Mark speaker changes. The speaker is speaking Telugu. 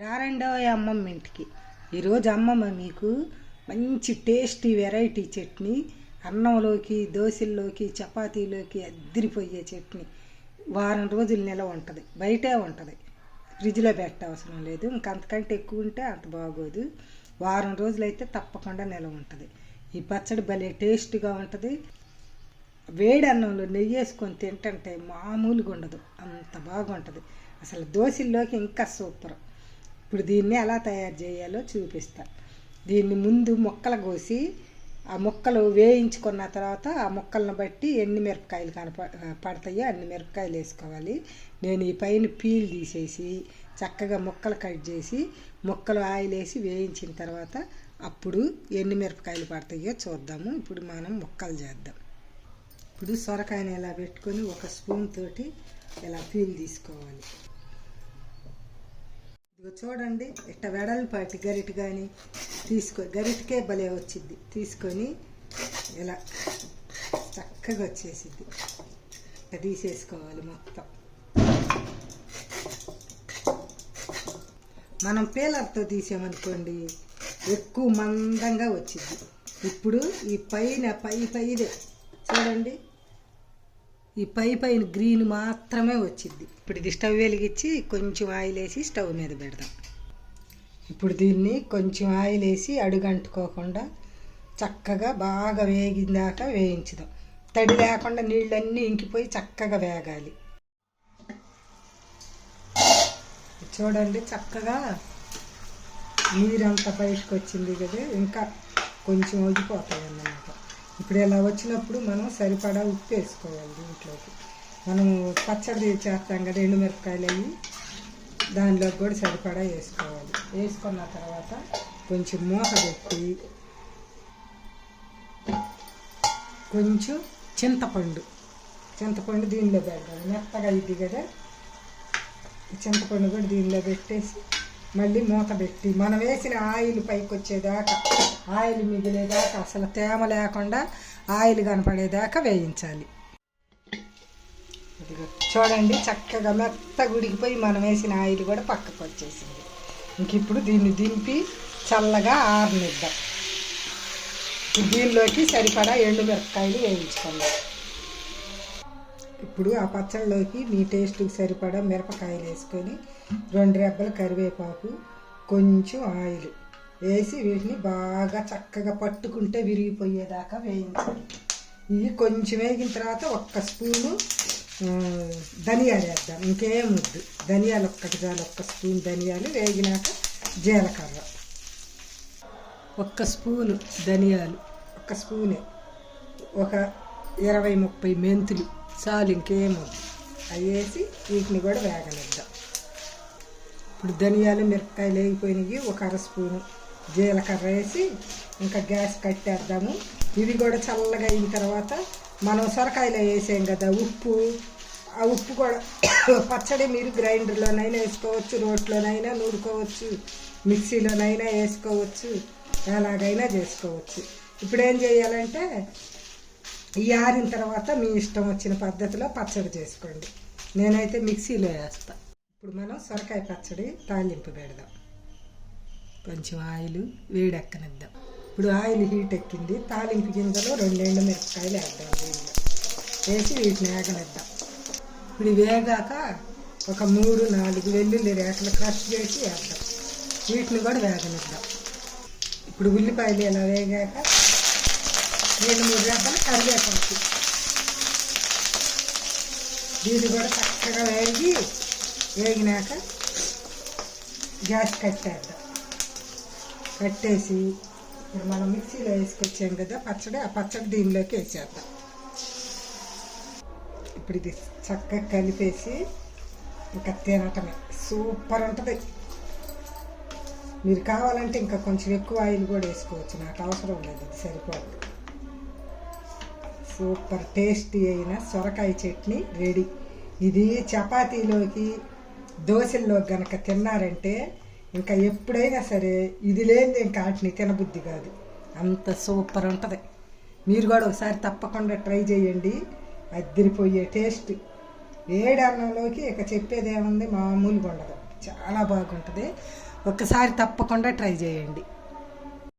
Speaker 1: రారండో అమ్మమ్మ ఇంటికి. ఈరోజు అమ్మమ్మ మీకు మంచి టేస్టీ వెరైటీ చట్నీ అన్నంలోకి దోశల్లోకి చపాతీలోకి అద్దరిపోయే చట్నీ. వారం రోజులు నిలవ ఉంటుంది బయటే ఉంటుంది. ఫ్రిడ్జ్లో పెట్ట అవసరం లేదు ఇంకంతకంటే ఎక్కువ ఉంటే అంత బాగోదు. వారం రోజులైతే తప్పకుండా నిలవ ఉంటుంది. ఈ పచ్చడి భలే టేస్ట్గా ఉంటుంది. వేడి అన్నంలో నెయ్యి వేసుకొని తింటుంటే మామూలుగా ఉండదు అంత బాగుంటుంది. అసలు దోశల్లోకి ఇంకా సూపర్. ఇప్పుడు దీన్ని ఎలా తయారు చేయాలో చూపిస్తా. దీన్ని ముందు ముక్కలు కోసి ఆ ముక్కలు వేయించుకున్న తర్వాత ఆ ముక్కలను బట్టి ఎన్ని మిరపకాయలు కనప పడతాయో అన్ని మిరపకాయలు వేసుకోవాలి. నేను ఈ పైన పీల్ తీసేసి చక్కగా ముక్కలు కట్ చేసి ముక్కలు ఆయిల్ వేసి వేయించిన తర్వాత అప్పుడు ఎన్ని మిరపకాయలు పడతాయో చూద్దాము. ఇప్పుడు మనం ముక్కలు చేద్దాం. ఇప్పుడు సొరకాయని ఇలా పెట్టుకొని ఒక స్పూన్ తోటి ఇలా పీల్ తీసుకోవాలి. ఇదిగో చూడండి ఇట్ట వెడల్పాటి గరిట కానీ తీసుకో గరిటకే భలే వచ్చింది తీసుకొని ఇలా చక్కగా వచ్చేసిద్ది. ఇట్ట తీసేసుకోవాలి మొత్తం. మనం పీలర్తో తీసామనుకోండి ఎక్కువ మందంగా వచ్చింది ఇప్పుడు ఈ పైన పై పైదే. చూడండి. ఈ పై పైన గ్రీన్ మాత్రమే వచ్చింది. ఇప్పుడు ఇది స్టవ్ వెలిగించి కొంచెం ఆయిల్ వేసి స్టవ్ మీద పెడదాం. ఇప్పుడు దీన్ని కొంచెం ఆయిల్ వేసి అడుగంటుకోకుండా చక్కగా బాగా వేగిందాక వేయించుదాం. తడి లేకుండా నీళ్ళన్నీ ఇంకిపోయి చక్కగా వేగాలి. చూడండి చక్కగా నీరంతా బయటకు వచ్చింది కదా ఇంకా కొంచెం వదిలిపోతాయి అన్నమాట. ఇప్పుడు ఇలా వచ్చినప్పుడు మనం సరిపడా ఉప్పు వేసుకోవాలి దీంట్లోకి. మనం పచ్చడి చేస్తాం కదా ఎండుమిరపకాయలు అవి దానిలోకి కూడా సరిపడా వేసుకోవాలి. వేసుకున్న తర్వాత కొంచెం మూత పెట్టి కొంచెం చింతపండు. చింతపండు దీనిలో పెట్టాలి. మెత్తగా ఇది కదా చింతపండు కూడా దీనిలో పెట్టేసి మళ్ళీ మూత పెట్టి మనం వేసిన ఆయిల్ పైకి వచ్చేదాకా ఆయిల్ మిగిలేదాకా అసలు తేమ లేకుండా ఆయిల్ కనపడేదాకా వేయించాలి. చూడండి చక్కగా మెత్తగా ఉడికిపోయి మనం వేసిన ఆయిల్ కూడా పక్కకు వచ్చేసింది. ఇంక ఇప్పుడు దీన్ని దింపి చల్లగా ఆరనిద్దాం. దీనిలోకి సరిపడా ఎండు మిరపకాయలు వేయించుకుందాం. ఇప్పుడు ఆ పచ్చళ్ళలోకి మీ టేస్ట్కి సరిపడా మిరపకాయలు వేసుకొని రెండు రెబ్బలు కరివేపాకు కొంచెం ఆయిల్ వేసి వీటిని బాగా చక్కగా పట్టుకుంటే విరిగిపోయేదాకా వేయించాలి. ఇవి కొంచెం వేగిన తర్వాత ఒక్క స్పూను ధనియాలు వేద్దాం. ఇంకేం వద్దు. ధనియాలు ఒక్కటి చాలు. ఒక్క స్పూన్ ధనియాలు వేగినాక జీలకర్ర. ఒక్క స్పూను ధనియాలు. ఒక్క స్పూనే. ఒక ఇరవై ముప్పై మెంతులు. చాలు ఇంకేమో. అవి వేసి వీటిని కూడా వేగనిద్దాం. ఇప్పుడు ధనియాలు మిరపకాయలు వేగిపోయినవి ఒక అర స్పూను. జీలకర్ర వేసి ఇంకా గ్యాస్ కట్టేద్దాము. ఇవి కూడా చల్లగా అయిన తర్వాత మనం సొరకాయలు వేసాం కదా ఉప్పు. ఆ ఉప్పు కూడా పచ్చడి మీరు గ్రైండర్లోనైనా వేసుకోవచ్చు రోట్లోనైనా నూరుకోవచ్చు మిక్సీలోనైనా వేసుకోవచ్చు ఎలాగైనా చేసుకోవచ్చు. ఇప్పుడు ఏం చేయాలంటే ఈ ఆరిన తర్వాత మీ ఇష్టం వచ్చిన పద్ధతిలో పచ్చడి చేసుకోండి. నేనైతే మిక్సీలో వేస్తా. ఇప్పుడు మనం సొరకాయ పచ్చడి తాలింపు పెడదాం. కొంచెం ఆయిల్ వేడెక్కనిద్దాం. ఇప్పుడు ఆయిల్ హీట్ ఎక్కింది. తాలింపు గింజలు రెండు మిరపకాయలు వేద్దాం దీనిలో వేసి వీటిని వేగనిద్దాం. ఇప్పుడు వేగాక ఒక మూడు నాలుగు వెల్లుల్లి రేఖలు క్రష్ చేసి వేద్దాం. వీటిని కూడా వేగనిద్దాం. ఇప్పుడు ఉల్లిపాయలు ఇలా వేగాక రెండు మూడు రకాల కరివేపాకు. దీన్ని కూడా చక్కగా వేగి వేగినాక గ్యాస్ కట్టేద్దాం కట్టేసి ఇప్పుడు మనం మిక్సీలో వేసుకొచ్చాం కదా పచ్చడి ఆ పచ్చడి దీనిలోకి వేసేద్దాం. ఇప్పుడు ఇది చక్కగా కలిపేసి ఇంకా తినటమే. సూపర్ ఉంటుంది. మీరు కావాలంటే ఇంకా కొంచెం ఎక్కువ ఆయిల్ కూడా వేసుకోవచ్చు. నాకు అవసరం లేదు ఇది సరిపోతుంది సూపర్ టేస్టీ అయిన సొరకాయ చట్నీ రెడీ. ఇది చపాతీలోకి దోశల్లో గనక తిన్నారంటే ఇంకా ఎప్పుడైనా సరే ఇది లేనిది ఇంకా వాటిని తినబుద్ధి కాదు. అంత సూపర్ ఉంటుంది. మీరు కూడా ఒకసారి తప్పకుండా ట్రై చేయండి. అద్దరిపోయే టేస్ట్. ఏడన్నంలోకి ఇక చెప్పేది ఏముంది మామూలుగా ఉండదు. చాలా బాగుంటుంది. ఒక్కసారి తప్పకుండా ట్రై చేయండి.